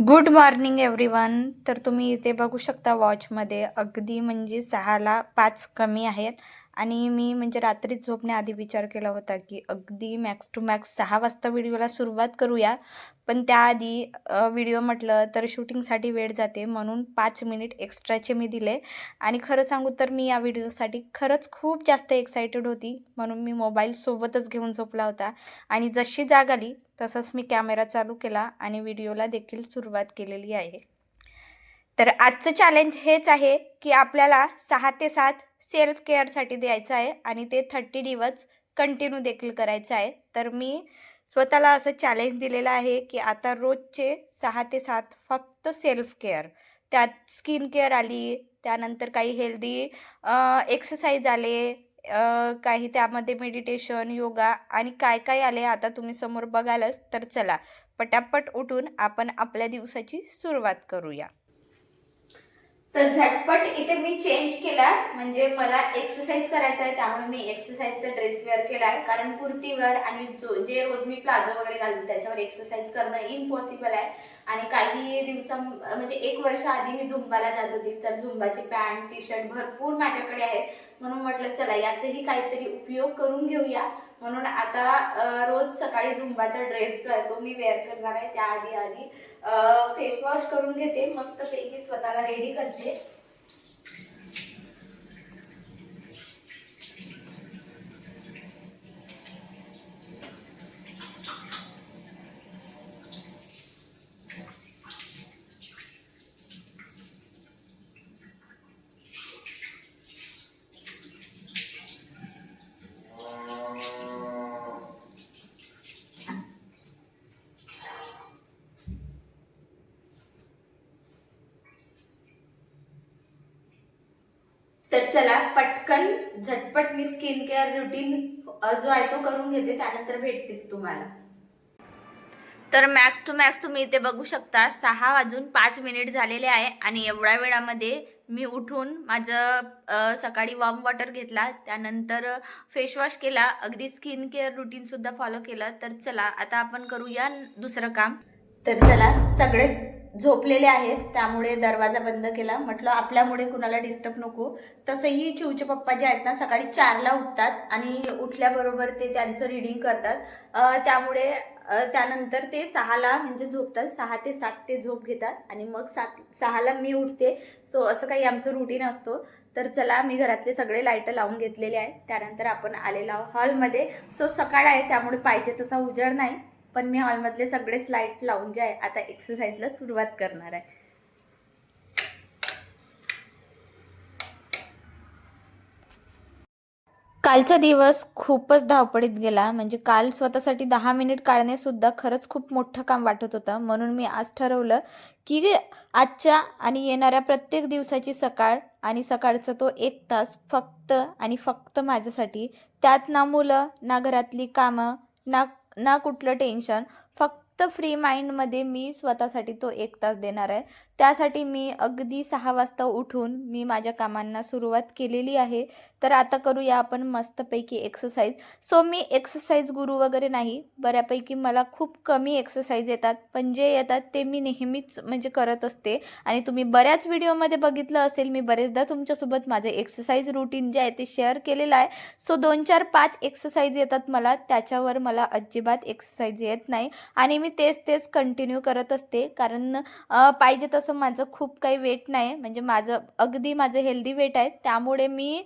Good morning everyone तर तुम्ही इथे बघू शकता वॉचमध्ये अगदी म्हणजे सहाला पाच कमी आहेत. आणि मी म्हणजे रात्री झोपण्याआधी विचार केला होता की अगदी मॅक्स टू मॅक्स सहा वाजता व्हिडिओला सुरुवात करूया. पण त्याआधी व्हिडिओ म्हटलं तर शूटिंगसाठी वेळ जाते म्हणून पाच मिनिट एक्स्ट्राचे मी दिले. आणि खरं सांगू तर मी या व्हिडिओसाठी खरंच खूप जास्त एक्सायटेड होती म्हणून मी मोबाईल सोबतच घेऊन झोपला होता. आणि जशी जाग आली तसंच मी कॅमेरा चालू केला आणि व्हिडिओला देखील सुरुवात केलेली आहे. तर आजचं चॅलेंज हेच आहे की आपल्याला सहा ते सात सेल्फ केअरसाठी द्यायचं आहे आणि ते थर्टी दिवस कंटिन्यू देखील करायचं आहे. तर मी स्वतःला असं चॅलेंज दिलेलं आहे की आता रोजचे सहा ते सात फक्त सेल्फ केअर. त्यात स्किन केअर आली त्यानंतर काही हेल्दी एक्सरसाइज आले काही त्यामध्ये मेडिटेशन योगा आणि काय काय आले आता तुम्ही समोर बघालच तर चला पटापट उठून आपण आपल्या दिवसाची सुरुवात करूया. तर झटपट इथे मी चेंज केला म्हणजे मला एक्सरसाइज करायचा आहे त्यामुळे मी एक्सरसाइजचा ड्रेस वेअर केला आहे कारण कुर्तीवर आणि जो जे रोज मी प्लाझो वगैरे घालतो त्याच्यावर एक्सरसाइज करणं इम्पॉसिबल आहे. आणि काही दिवसा म्हणजे एक वर्ष आधी मी झुंबाला जात होती तर झुंबाची पॅन्ट टी शर्ट भरपूर माझ्याकडे आहेत. म्हणून म्हटलं चला याचेही काहीतरी उपयोग करून घेऊया. म्हणून आता रोज सकाळी झुंबाचा ड्रेस जो आहे तो मी वेअर करणार आहे. त्याआधी आधी फेस वॉश करून घेते. मस्तपैकी स्वतःला रेडी करते तर चला पटकन झटपट मी स्किन केअर रुटीन जो आहे तो करून घेते त्यानंतर भेटतेच तुम्हाला. तर मॅक्स टू मॅक्स तुम्ही इथे बघू शकता सहा वाजून पाच मिनिट झालेले आहे आणि एवढ्या वेळामध्ये मी उठून माझं सकाळी वॉर्म वॉटर घेतला त्यानंतर फेशवॉश केला अगदी स्किन केअर रुटीनसुद्धा फॉलो केलं. तर चला आता आपण करूया दुसरं काम. तर चला सगळेच झोपलेले आहेत त्यामुळे दरवाजा बंद केला. म्हटलं आपल्यामुळे कुणाला डिस्टर्ब नको. तसंही चिवचे पप्पा जे आहेत ना सकाळी चारला उठतात आणि उठल्याबरोबर ते त्यांचं रिडिंग करतात. त्यामुळे त्यानंतर ते सहाला म्हणजे झोपतात. सहा ते सात ते झोप घेतात आणि मग सात सहाला मी उठते. सो असं काही आमचं रुटीन असतो. तर चला मी घरातले सगळे लाइट लावून घेतलेले आहे त्यानंतर आपण आलेलो हॉलमध्ये सो सकाळ आहे त्यामुळे पाहिजे तसा उजळ नाही. पण मी हॉलमधले सगळेच लाइट लावून जे आहे आता एक्सरसाइजला सुरुवात करणार आहे. कालचा दिवस खूपच धावपळीत गेला. म्हणजे काल स्वतःसाठी दहा मिनिट काढणे सुद्धा खरंच खूप मोठं काम वाटत होतं. म्हणून मी आज ठरवलं की आजच्या आणि येणाऱ्या प्रत्येक दिवसाची सकाळ आणि सकाळचा तो एक तास फक्त आणि फक्त माझ्यासाठी. त्यात ना मुलं ना घरातली कामं ना ना कुठलं टेन्शन फक्त फ्री माइंडमध्ये मी स्वतःसाठी तो एक तास देणार आहे. त्यासाठी मी अगदी सहा वाजता उठून मी माझ्या कामांना सुरुवात केलेली आहे. तर आता करूया आपण मस्तपैकी एक्सरसाइज सो मी एक्सरसाइज गुरु वगैरे नाही. बऱ्यापैकी मला खूप कमी एक्सरसाइज येतात. पण जे येतात ते मी नेहमीच म्हणजे करत असते. आणि तुम्ही बऱ्याच व्हिडिओमध्ये बघितलं असेल मी बरेचदा तुमच्यासोबत माझं एक्सरसाइज रुटीन जे आहे ते शेअर केलेलं आहे. सो दोन चार पाच एक्सरसाइज येतात मला. त्याच्यावर मला अजिबात एक्सरसाइज येत नाही. आणि मी तेच तेच कंटिन्यू करत असते. कारण पाहिजे तसं माझं खूप काही वेट नाही. म्हणजे माझं अगदी माझं हेल्दी वेट आहे. त्यामुळे मी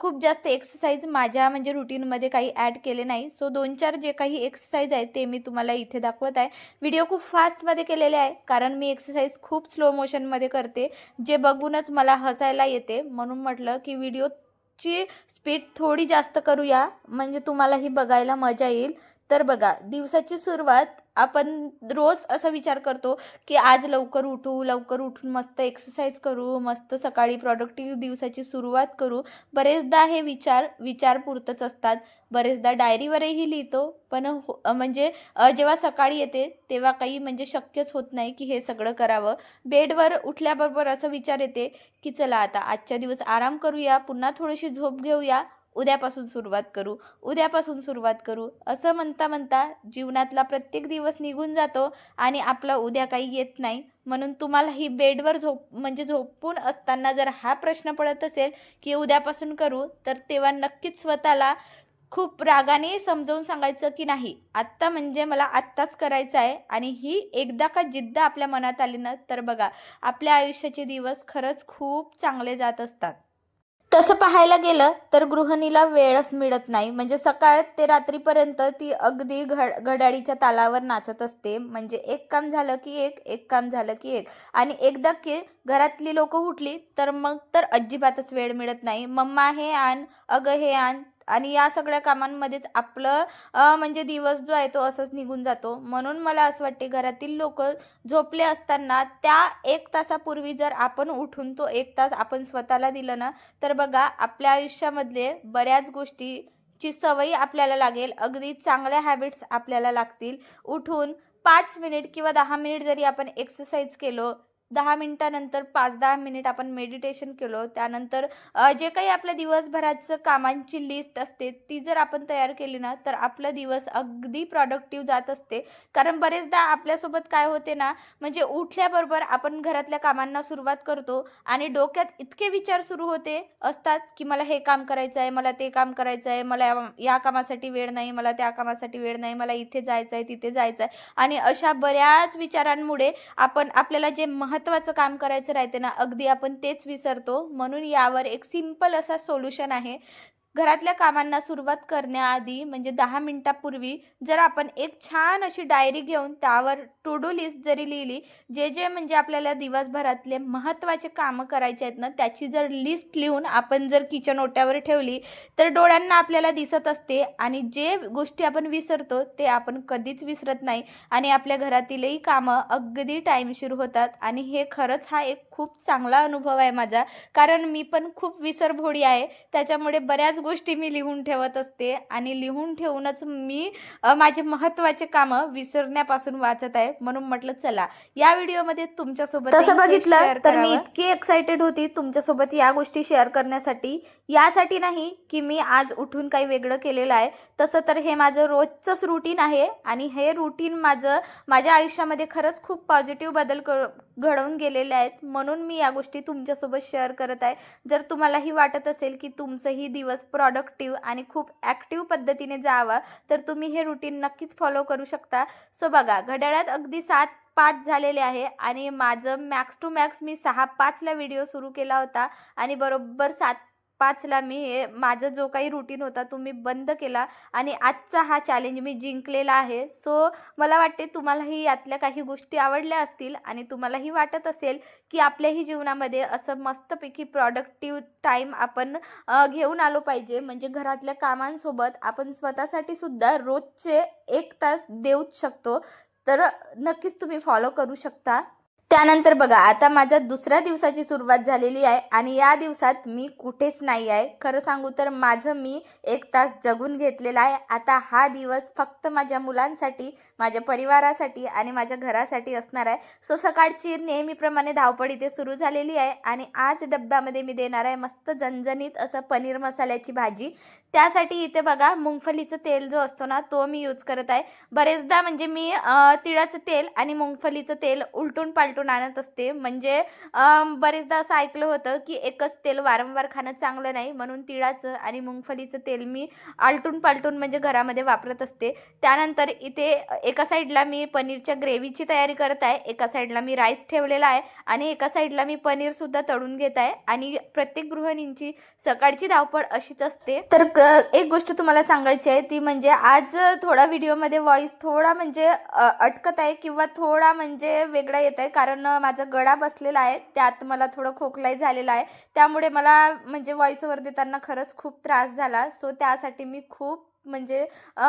खूप जास्त एक्सरसाइज माझ्या म्हणजे रुटीनमध्ये काही ॲड केले नाही. सो दोन चार जे काही एक्सरसाइज आहे ते मी तुम्हाला इथे दाखवत आहे. व्हिडिओ खूप फास्टमध्ये केलेले आहे. कारण मी एक्सरसाइज खूप स्लो मोशनमध्ये करते. जे बघूनच मला हसायला येते. म्हणून म्हटलं की व्हिडिओची स्पीड थोडी जास्त करूया. म्हणजे तुम्हालाही बघायला मजा येईल. तर बघा दिवसाची सुरुवात आपण रोज असा विचार करतो की आज लवकर उठू लवकर उठून मस्त एक्सरसाइज करू मस्त सकाळी प्रॉडक्टिव्ह दिवसाची सुरुवात करू. बरेचदा हे विचार विचारपुरतच असतात. बरेचदा डायरीवरही लिहितो. पण हो म्हणजे जेव्हा सकाळी येते तेव्हा काही म्हणजे शक्यच होत नाही की हे सगळं करावं. बेडवर उठल्याबरोबर असं विचार येते की चला आता आजच्या दिवस आराम करूया पुन्हा थोडीशी झोप घेऊया. उद्यापासून सुरुवात करू उद्यापासून सुरुवात करू. असं म्हणता म्हणता जीवनातला प्रत्येक दिवस निघून जातो आणि आपला उद्या काही येत नाही. म्हणून तुम्हाला ही बेडवर झोप म्हणजे झोपून असताना जर हा प्रश्न पडत असेल की उद्यापासून करू तर तेव्हा नक्कीच स्वतःला खूप रागाने समजावून सांगायचं की नाही. आत्ता म्हणजे मला आत्ताच करायचं आहे आणि ही एकदा का जिद्द आपल्या मनात आली ना तर बघा आपल्या आयुष्याचे दिवस खरंच खूप चांगले जात असतात. तसं पाहायला गेलं तर गृहिणीला वेळच मिळत नाही. म्हणजे सकाळ ते रात्रीपर्यंत ती अगदी घड घड्याळीच्या तालावर नाचत असते. म्हणजे एक काम झालं की एक एक काम झालं की एक. आणि एकदा की घरातली लोक उठली तर मग तर अजिबातच वेळ मिळत नाही. मम्मा हे आण अगं हे आण आणि या सगळ्या कामांमध्येच आपलं म्हणजे दिवस जो आहे तो असंच निघून जातो. म्हणून मला असं वाटते घरातील लोक झोपले असताना त्या एक तासापूर्वी जर आपण उठून तो एक तास आपण स्वतःला दिलं ना तर बघा आपल्या आयुष्यामधले बऱ्याच गोष्टीची सवयी आपल्याला लागेल. अगदी चांगल्या हॅबिट्स आपल्याला लागतील. उठून पाच मिनिट किंवा दहा मिनिट जरी आपण एक्सरसाइज केलो दहा मिनिटानंतर पाच दहा मिनिट आपण मेडिटेशन केलो. त्यानंतर जे काही आपल्या दिवसभराचं कामांची लिस्ट असते ती जर आपण तयार केली ना तर आपला दिवस अगदी प्रॉडक्टिव्ह जात असते. कारण बरेचदा आपल्यासोबत काय होते ना म्हणजे उठल्याबरोबर आपण घरातल्या कामांना सुरुवात करतो आणि डोक्यात इतके विचार सुरू होते असतात की मला हे काम करायचं आहे मला ते काम करायचं आहे मला या- या कामासाठी वेळ नाही मला त्या कामासाठी वेळ नाही मला इथे जायचं आहे तिथे जायचं आहे. आणि अशा बऱ्याच विचारांमुळे आपण आपल्याला जे महत्त्वाचं काम करायचं राहते ना अगदी आपण तेच विसरतो. म्हणून यावर एक सिंपल असा सोल्युशन आहे. घरातल्या कामांना सुरुवात करण्याआधी म्हणजे दहा मिनटापूर्वी जर आपण एक छान अशी डायरी घेऊन त्यावर टू डू लिस्ट जरी लिहिली जे जे म्हणजे आपल्याला दिवसभरातले महत्त्वाचे कामं करायचे आहेत ना त्याची जर लिस्ट लिहून आपण जर किचन ओट्यावर ठेवली तर डोळ्यांना आपल्याला दिसत असते आणि जे गोष्टी आपण विसरतो ते आपण कधीच विसरत नाही आणि आपल्या घरातीलही कामं अगदी टाईमशीर होतात आणि हे खरंच हा एक खूप चांगला अनुभव आहे माझा. कारण मी पण खूप विसरभोडी आहे त्याच्यामुळे बऱ्याच गोष्टी मी लिहून ठेवत असते आणि लिहून ठेवूनच मी माझे महत्त्वाचे कामं विसरण्यापासून वाचत आहे. म्हणून म्हटलं चला या व्हिडिओमध्ये तुमच्यासोबत तसं बघितलं तर मी. इतकी एक्साइटेड होती तुमच्यासोबत या गोष्टी शेअर करण्यासाठी. यासाठी नाही की मी आज उठून काही वेगळं केलेलं आहे. तसं तर हे माझं रोजचंच रुटीन आहे आणि हे रुटीन माझं माझ्या आयुष्यामध्ये खरंच खूप पॉझिटिव्ह बदल क घडवून गेलेले आहेत. म्हणून मी या गोष्टी तुमच्यासोबत शेअर करत आहे. जर तुम्हालाही वाटत असेल की तुमचंही दिवस प्रॉडक्टिव्ह आणि खूप ॲक्टिव्ह पद्धतीने जावा तर तुम्ही हे रुटीन नक्कीच फॉलो करू शकता. सो बघा घड्याळात अगदी सात पाच झालेले आहे आणि माझं मॅक्स टू मॅक्स मी सहा पाचला व्हिडिओ सुरू केला होता आणि बरोबर सात पाचला मी हे माझं जो काही रुटीन होता तो मी बंद केला आणि आजचा हा चॅलेंज मी जिंकलेला आहे. सो मला वाटते तुम्हालाही यातल्या काही गोष्टी आवडल्या असतील आणि तुम्हालाही वाटत असेल की आपल्याही जीवनामध्ये असं मस्तपैकी प्रॉडक्टिव्ह टाईम आपण घेऊन आलो पाहिजे. म्हणजे घरातल्या कामांसोबत आपण स्वतःसाठी सुद्धा रोजचे एक तास देऊच शकतो. तर नक्कीच तुम्ही फॉलो करू शकता. त्यानंतर बघा आता माझ्या दुसऱ्या दिवसाची सुरुवात झालेली आहे आणि या दिवसात मी कुठेच नाही आहे. खरं सांगू तर माझं मी एक तास जगून घेतलेला आहे. आता हा दिवस फक्त माझ्या मुलांसाठी माझ्या परिवारासाठी आणि माझ्या घरासाठी असणार आहे. सो सकाळची नेहमीप्रमाणे धावपळ इथे सुरू झालेली आहे आणि आज डब्यामध्ये मी देणार आहे मस्त झणझणीत असं पनीर मसाल्याची भाजी. त्यासाठी इथे बघा मुंगफलीचं तेल जो असतो ना तो मी यूज करत आहे. बरेचदा म्हणजे मी तिळाचं तेल आणि मुंगफलीचं तेल उलटून पालटून आणत असते. म्हणजे बरेचदा असं ऐकलं होतं की एकच तेल वारंवार खाणं चांगलं नाही म्हणून तिळाचं आणि मुंगफलीचं तेल मी आलटून पालटून म्हणजे घरामध्ये वापरत असते. त्यानंतर इथे एका साईडला मी पनीरच्या ग्रेव्हीची तयारी करत आहे एका साईडला मी राईस ठेवलेला आहे आणि एका साईडला मी पनीरसुद्धा तळून घेत आहे आणि प्रत्येक गृहिणींची सकाळची धावपळ अशीच असते. तर एक गोष्ट तुम्हाला सांगायची आहे ती म्हणजे आज थोडा व्हिडिओमध्ये व्हॉइस थोडा म्हणजे अटकत आहे किंवा थोडा म्हणजे वेगळा येत आहे कारण माझा गळा बसलेला आहे त्यात मला थोडं खोकलाही झालेला आहे त्यामुळे मला म्हणजे व्हॉइसवर देताना खरंच खूप त्रास झाला. सो त्यासाठी मी खूप म्हणजे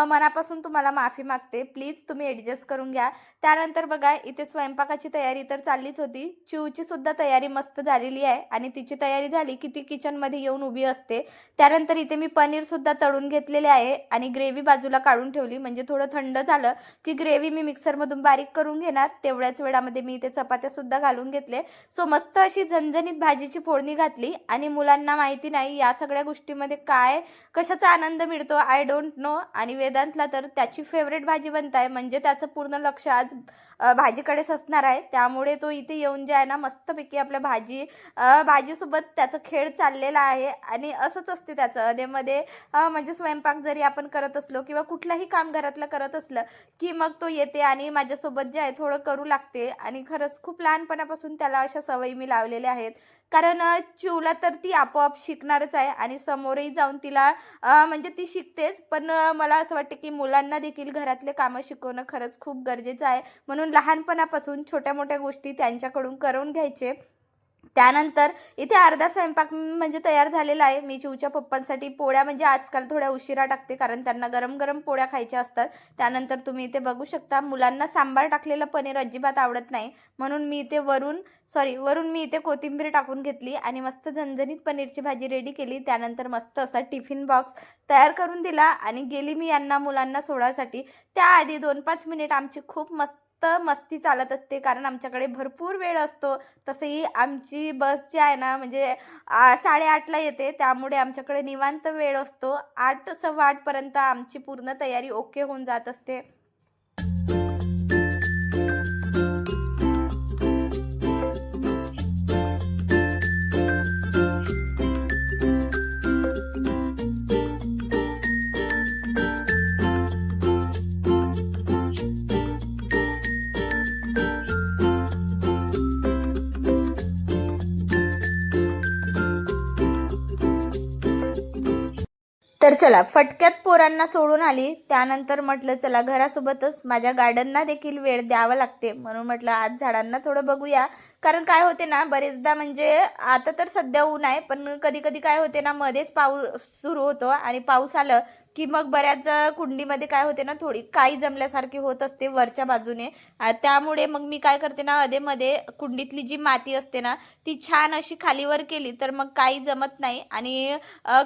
मनापासून तुम्हाला माफी मागते. प्लीज तुम्ही ॲडजस्ट करून घ्या. त्यानंतर बघा इथे स्वयंपाकाची तयारी तर चाललीच होती. चिवची सुद्धा तयारी मस्त झालेली आहे आणि तिची तयारी झाली की ती किचनमध्ये येऊन उभी असते. त्यानंतर इथे मी पनीरसुद्धा तळून घेतलेले आहे आणि ग्रेव्ही बाजूला काढून ठेवली. म्हणजे थोडं थंड झालं की ग्रेव्ही मी मिक्सरमधून बारीक करून घेणार. तेवढ्याच वेळामध्ये मी इथे चपात्यासुद्धा घालून घेतले. सो मस्त अशी झणझणीत भाजीची फोडणी घातली आणि मुलांना माहिती नाही या सगळ्या गोष्टीमध्ये काय कशाचा आनंद मिळतो. आय डोंट नो आणि वेदांतला तर त्याची फेवरेट भाजी बनत आहे म्हणजे त्याचं पूर्ण लक्ष आज भाजीकडेच असणार आहे. त्यामुळे तो इथे येऊन जे आहे ना मस्तपैकी आपल्या भाजी भाजीसोबत त्याचा खेळ चाललेला आहे. आणि असंच असते त्याचं. अधेमध्ये म्हणजे स्वयंपाक जरी आपण करत असलो किंवा कुठलंही काम घरातलं करत असलं की मग तो येते आणि माझ्यासोबत जे आहे थोडं करू लागते. आणि खरंच खूप लहानपणापासून त्याला अशा सवयी मी लावलेल्या आहेत. कारण चिवला तर ती आपोआप शिकणारच आहे आणि समोरही जाऊन तिला म्हणजे ती शिकतेच. पण मला असं वाटतं की मुलांना देखील घरातले कामं शिकवणं खरंच खूप गरजेचं आहे. म्हणून लहानपणापासून छोट्या मोठ्या गोष्टी त्यांच्याकडून करून घ्यायचे. त्यानंतर इथे अर्धा स्वयंपाक म्हणजे तयार झालेला आहे. मी चिवच्या पप्पांसाठी पोळ्या म्हणजे आजकाल थोड्या उशिरा टाकते कारण त्यांना गरम गरम पोळ्या खायच्या असतात. त्यानंतर तुम्ही इथे बघू शकता मुलांना सांबार टाकलेलं पनीर अजिबात आवडत नाही. म्हणून मी इथे वरून सॉरी वरून मी इथे कोथिंबीर टाकून घेतली आणि मस्त झणझणीत पनीरची भाजी रेडी केली. त्यानंतर मस्त असा टिफिन बॉक्स तयार करून दिला आणि गेली मी यांना मुलांना सोडायसाठी. त्याआधी दोन पाच मिनिट आमची खूप मस्त मस्ती चालत असते कारण आमच्याकडे भरपूर वेळ असतो. तसंही आमची बस जी आहे ना म्हणजे आ, साडेआठला येते. त्यामुळे आमच्याकडे निवांत वेळ असतो. आठ सव्वा आठपर्यंत आमची पूर्ण तयारी ओके होऊन जात असते. तर चला फटक्यात पोरांना सोडून आली. त्यानंतर म्हटलं चला घरासोबतच माझ्या गार्डनना देखील वेळ द्यावा लागते. म्हणून म्हटलं आज झाडांना थोडं बघूया. कारण काय होते ना बरेचदा म्हणजे आता तर सध्या ऊन आहे पण कधी कधी काय होते ना मध्येच पाऊस सुरू होतो आणि पाऊस आलं की मग बऱ्याच कुंडीमध्ये काय होते ना थोडी काही जमल्यासारखी होत असते वरच्या बाजूने. त्यामुळे मग मी काय करते ना अधेमध्ये कुंडीतली जी माती असते ना ती छान अशी खालीवर केली तर मग काही जमत नाही. आणि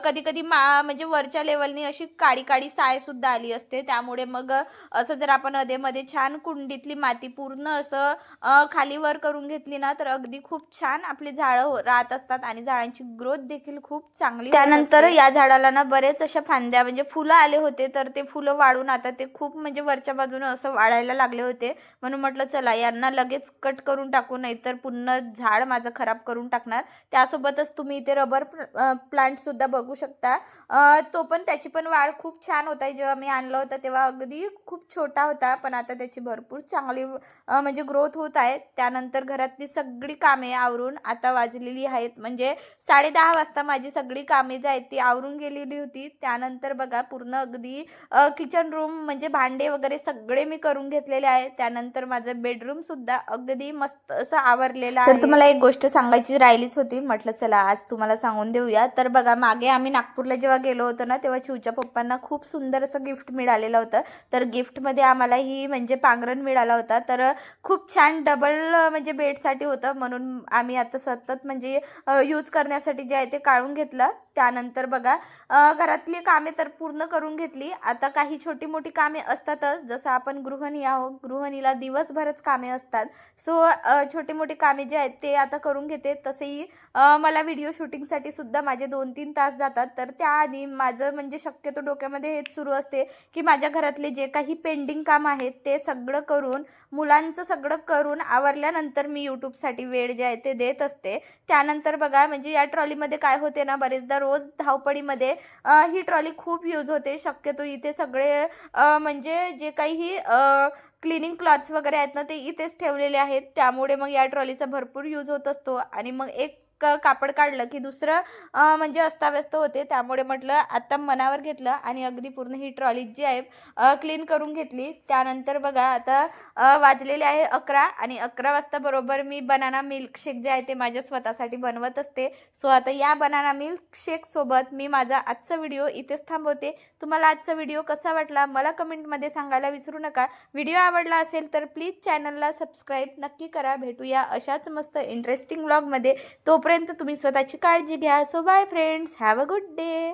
कधी कधी मा म्हणजे वरच्या लेवलनी अशी काळी काळी सायसुद्धा आली असते. त्यामुळे मग असं जर आपण अधेमध्ये छान कुंडीतली माती पूर्ण असं खालीवर करून घेतली ना तर अगदी खूप छान आपली झाडं राहत असतात आणि झाडांची ग्रोथ देखील खूप चांगली त्यानंतर. या झाडाला ना बरेच अशा फांद्या म्हणजे फुलं आले होते तर ते फुलं वाढून आता ते खूप म्हणजे वरच्या बाजूने असं वाढायला लागले होते. म्हणून म्हटलं चला यांना लगेच कट करून टाकू नाही तर पुन्हा झाड माझं खराब करून टाकणार. त्यासोबतच तुम्ही इथे रबर प्लांट सुद्धा बघू शकता. तो पण त्याची पण वाढ खूप छान होत जेव्हा मी आणलं होतं तेव्हा अगदी खूप छोटा होता पण आता त्याची भरपूर चांगली म्हणजे ग्रोथ होत आहे. त्यानंतर घरातली सगळी कामे आवरून आता वाजलेली आहेत. म्हणजे साडेदहा वाजता माझी सगळी कामे जी आहेत ती आवरून गेलेली होती. त्यानंतर बघा पूर्ण अगदी किचन रूम म्हणजे भांडे वगैरे सगळे मी करून घेतलेले आहे. त्यानंतर माझं बेडरूम सुद्धा अगदी मस्त असं आवरलेलं आहे. तर तुम्हाला एक गोष्ट सांगायची राहिलीच होती. म्हटलं चला आज तुम्हाला सांगून देऊया. तर बघा मागे आम्ही नागपूरला जेव्हा गेलो होतो ना तेव्हा चिवच्या पप्पांना खूप सुंदर असं गिफ्ट मिळालेलं होतं. तर गिफ्टमध्ये आम्हाला ही म्हणजे पांघरण मिळाला होता. तर खूप छान डबल म्हणजे बेडसाठी होतं. म्हणून आम्ही आता सतत म्हणजे यूज करण्यासाठी जे आहे ते काढून घेतलं. त्यानंतर बघा घरातली कामे तर पूर्ण करून घेतली. आता काही छोटी मोठी कामे असतातच. जसं आपण गृहिणी आहोत. गृहिणीला दिवसभरच कामे असतात. सो छोटी मोठी कामे जे आहेत ते आता करून घेते. तसेही मला व्हिडिओ शूटिंगसाठी सुद्धा माझे दोन तीन तास जातात. तर त्याआधी माझं म्हणजे शक्यतो डोक्यामध्ये हेच सुरू असते की माझ्या घरातले जे काही पेंडिंग काम आहेत ते सगळं करून मुलांचं सगळं करून आवरल्यानंतर मी यूट्यूबसाठी वेळ जे आहे ते देत असते. त्यानंतर बघा म्हणजे या ट्रॉलीमध्ये काय होते ना बरेचदा रोज धावपळीमध्ये ही ट्रॉली खूप यूज होते. शक्यतो इथे सगळे म्हणजे जे काही क्लिनिंग क्लॉथ्स वगैरे आहेत ना ते इथेच ठेवलेले आहेत. त्यामुळे मग या ट्रॉलीचा भरपूर यूज होत असतो. आणि मग एक क कापड काढलं की दुसरं म्हणजे अस्ताव्यस्त होते. त्यामुळे म्हटलं आता मनावर घेतलं आणि अगदी पूर्ण ही ट्रॉली जी आहे क्लीन करून घेतली. त्यानंतर बघा आता वाजलेले आहे अकरा आणि अकरा वाजता बरोबर मी बनाना मिल्कशेक जे आहे ते माझ्या स्वतःसाठी बनवत असते. सो आता या बनाना मिल्कशेकसोबत मी माझा आजचा व्हिडिओ इथेच थांबवते. तुम्हाला आजचा व्हिडिओ कसा वाटला मला कमेंटमध्ये सांगायला विसरू नका. व्हिडिओ आवडला असेल तर प्लीज चॅनलला सबस्क्राईब नक्की करा. भेटूया अशाच मस्त इंटरेस्टिंग व्लॉगमध्ये तोपर्यंत तुम्ही स्वतःची काळजी घ्या. So bye friends have a good day